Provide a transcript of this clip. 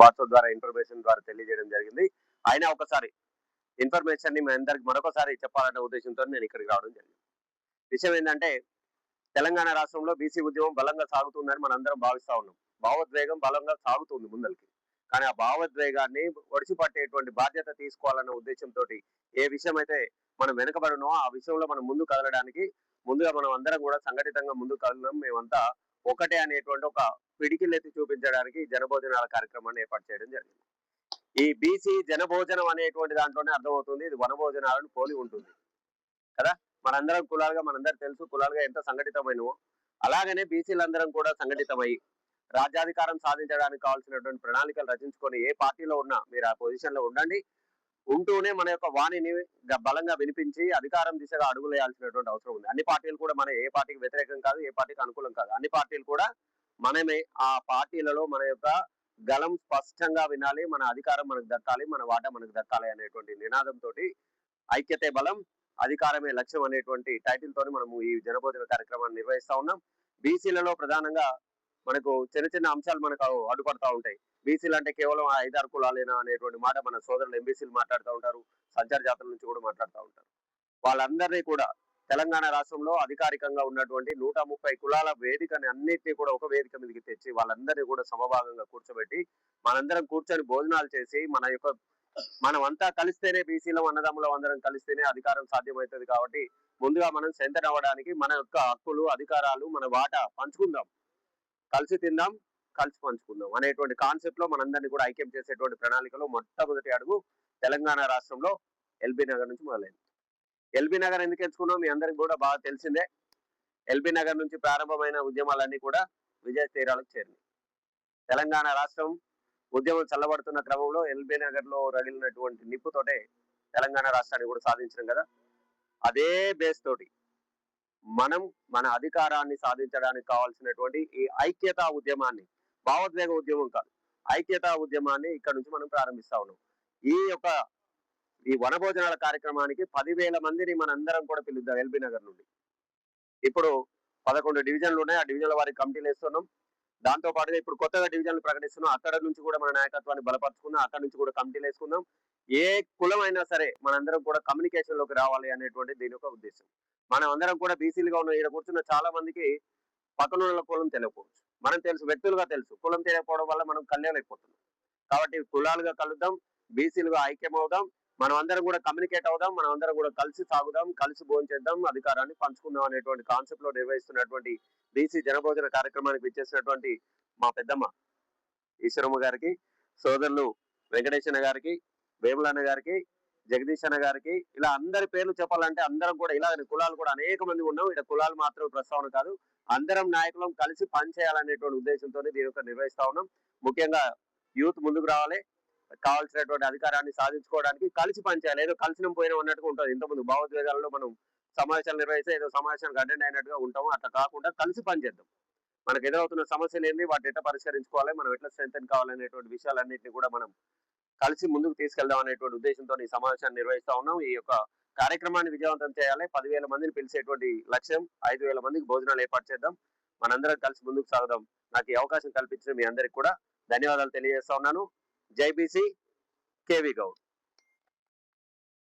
WhatsApp ద్వారా information ద్వారా తెలియజేయడం జరిగింది. అయినా ఒకసారి ఇన్ఫర్మేషన్ని మీ అందరికి మరొకసారి చెప్పాలనే ఉద్దేశంతో నేను ఇక్కడికి రావడం జరిగింది. విషయం ఏంటంటే తెలంగాణ రాష్ట్రంలో బీసీ ఉద్యమం బలంగా సాగుతుందని మనందరం భావిస్తా ఉన్నాం. భావోద్వేగం బలంగా సాగుతుంది ముందరికి కానీ ఆ భావోద్వేగాన్ని ఒడిచిపట్టేటువంటి బాధ్యత తీసుకోవాలన్న ఉద్దేశంతో ఏ విషయం అయితే మనం వెనుకబడినో ఆ విషయంలో మనం ముందు కదలడానికి ముందుగా మనం అందరం కూడా సంఘటితంగా ముందు కదలడం మేమంతా ఒకటే అనేటువంటి ఒక పిడికిలెత్తి చూపించడానికి జనభోజనాల కార్యక్రమాన్ని ఏర్పాటు చేయడం జరిగింది. ఈ బీసీ జనభోజనం అనేటువంటి దాంట్లోనే అర్థమవుతుంది ఇది వనభోజనాలను పోలి ఉంటుంది. కదా? మనందరం కులాలుగా మనందరం తెలుసు కులాలుగా ఎంత సంఘటితమైనవో. అలాగనే బీసీలందరం కూడా సంఘటితమై రాజ్యాధికారం సాధించడానికి కావాల్సినటువంటి ప్రణాళికలు రచించుకొని ఏ పార్టీలో ఉన్నా మీరు ఆ పొజిషన్లో ఉండండి. ఉంటూనే మన యొక్క వాణిని బలంగా వినిపించి అధికారం దిశగా అడుగులు వేయాల్సినటువంటి అవసరం ఉంది. అన్ని పార్టీలు కూడా మన ఏ పార్టీకి వ్యతిరేకం కాదు ఏ పార్టీకి అనుకూలం కాదు. అన్ని పార్టీలు కూడా మనమే ఆ పార్టీలలో మన యొక్క గలం స్పష్టంగా వినాలి మన అధికారం మనకు దక్కాలి మన వాటా మనకు దక్కాలి అనేటువంటి నినాదంతో ఐక్యతే బలం అధికారమే లక్ష్యం అనేటువంటి టైటిల్ తోని మనము ఈ జనబోధన కార్యక్రమాన్ని నిర్వహిస్తా ఉన్నాం. బీసీలలో ప్రధానంగా మనకు చిన్న చిన్న అంశాలు మనకు అడ్డుపడతా ఉంటాయి. బీసీలు అంటే కేవలం ఐదారు కులాలేనా అనేటువంటి మాట మన సోదరులు ఎంబీసీలు మాట్లాడుతూ ఉంటారు. సంచార జాతర నుంచి కూడా మాట్లాడుతూ ఉంటారు. వాళ్ళందరినీ కూడా తెలంగాణ రాష్ట్రంలో అధికారికంగా ఉన్నటువంటి నూట ముప్పై కులాల వేదికని అన్నిటినీ కూడా ఒక వేదిక మీదకి తెచ్చి వాళ్ళందరినీ కూడా సమభాగంగా కూర్చోబెట్టి మనందరం కూర్చొని భోజనాలు చేసి మన యొక్క మనం అంతా కలిస్తేనే బీసీలో అన్నదమ్ములం అందరం కలిస్తేనే అధికారం సాధ్యమవుతుంది కాబట్టి ముందుగా మనం సెంటర్ అవ్వడానికి మన యొక్క హక్కులు అధికారాలు మన వాటా పంచుకుందాం. కలిసి తిందాం. కలిసి పంచుకుందాం అనేటువంటి కాన్సెప్ట్లో మనందరినీ కూడా ఐక్యం చేసేటువంటి ప్రణాళికలో మొట్టమొదటి అడుగు తెలంగాణ రాష్ట్రంలో ఎల్బీ నగర్ నుంచి మొదలైంది. ఎల్బీ నగర్ ఎందుకు ఎంచుకున్నాం? మీ అందరికి కూడా బాగా తెలిసిందే. ఎల్బీ నగర్ నుంచి ప్రారంభమైన ఉద్యమాలన్నీ కూడా విజయ తీరాలకు చేరినాయి. తెలంగాణ రాష్ట్రం ఉద్యమం చల్లబడుతున్న క్రమంలో ఎల్బీ నగర్లో రగిలినటువంటి నిప్పుతోటే తెలంగాణ రాష్ట్రాన్ని కూడా సాధించడం కదా. అదే బేస్ తోటి మనం మన అధికారాన్ని సాధించడానికి కావాల్సినటువంటి ఈ ఐక్యతా ఉద్యమాన్ని భావోద్వేగ ఉద్యమం కాదు. ఐక్యత ఉద్యమాన్ని ఇక్కడ నుంచి మనం ప్రారంభిస్తా ఉన్నాం. ఈ యొక్క ఈ వనభోజనాల కార్యక్రమానికి పదివేల మందిని మన అందరం కూడా పిలుద్దాం ఎల్బీ నగర్ నుండి. ఇప్పుడు పదకొండు డివిజన్లు ఉన్నాయి. ఆ డివిజన్ల వారికి కమిటీలు వేస్తున్నాం. దాంతో పాటుగా ఇప్పుడు కొత్తగా డివిజన్లు ప్రకటిస్తున్నాం. అక్కడ నుంచి కూడా మన నాయకత్వాన్ని బలపరుచుకుందాం. అక్కడ నుంచి కూడా కమిటీలు వేసుకుందాం. ఏ కులం అయినా సరే మనందరం కూడా కమ్యూనికేషన్లోకి రావాలి అనేటువంటి దీని యొక్క ఉద్దేశం. మనం అందరం కూడా బీసీలుగా ఉన్న ఇక్కడ కూర్చున్న చాలా మందికి పక్కనున్న కులం తెలియకపోవచ్చు. మనం తెలుసు వ్యక్తులుగా తెలుసు. కులం తెలియకపోవడం వల్ల మనం కళ్యాణైపోతున్నాం. కాబట్టి కులాలుగా కలుద్దాం బీసీలుగా ఐక్యం అవుదాం మనం అందరం కూడా కమ్యూనికేట్ అవుదాం మనం అందరం కూడా కలిసి సాగుదాం కలిసి భోంచేద్దాం అధికారాన్ని పంచుకుందాం అనేటువంటి కాన్సెప్ట్లో నిర్వహిస్తున్నటువంటి బీసీ జనభోజన కార్యక్రమానికి ఇచ్చేసినటువంటి మా పెద్దమ్మ ఈశ్వరమ్మ గారికి సోదరులు వెంకటేశ్వర గారికి వేములన్న గారికి జగదీష్ అన్న గారికి ఇలా అందరి పేర్లు చెప్పాలంటే అందరం కూడా ఇలా కులాలు కూడా అనేక మంది ఉన్నాం. ఇక్కడ కులాలు మాత్రం ప్రస్తావన కాదు. అందరం నాయకులం కలిసి పనిచేయాలనేటువంటి ఉద్దేశంతో దీని యొక్క నిర్వహిస్తా ఉన్నాం. ముఖ్యంగా యూత్ ముందుకు రావాలి. కావాల్సినటువంటి అధికారాన్ని సాధించుకోవడానికి కలిసి పనిచేయాలి. ఏదో కలిసిన పోయినా ఉన్నట్టుగా ఉంటుంది. ఇంతకుముందు భావోద్వేగాలలో మనం సమావేశాలు నిర్వహిస్తే ఏదో సమావేశానికి అటెండ్ అయినట్టుగా ఉంటాము. అట్లా కాకుండా కలిసి పనిచేద్దాం. మనకు ఎదురవుతున్న సమస్యలు ఏంటి వాటి ఎట్లా పరిష్కరించుకోవాలి? మనం ఎట్లా స్ట్రెంగ్ కావాలనేటువంటి విషయాలన్నింటినీ కూడా మనం కలిసి ముందుకు తీసుకెళ్దాం అనేటువంటి ఉద్దేశంతో ఈ సమావేశాన్ని నిర్వహిస్తా ఉన్నాం. ఈ యొక్క కార్యక్రమాన్ని విజయవంతం చేయాలి. పదివేల మందిని పిలిచేటువంటి లక్ష్యం. ఐదు వేల మందికి భోజనాలు ఏర్పాటు చేద్దాం. మనందరం కలిసి ముందుకు సాగుదాం. నాకు ఈ అవకాశం కల్పించిన మీ అందరికి కూడా ధన్యవాదాలు తెలియజేస్తా ఉన్నాను. జైబీసీ కేవీ గౌడ్.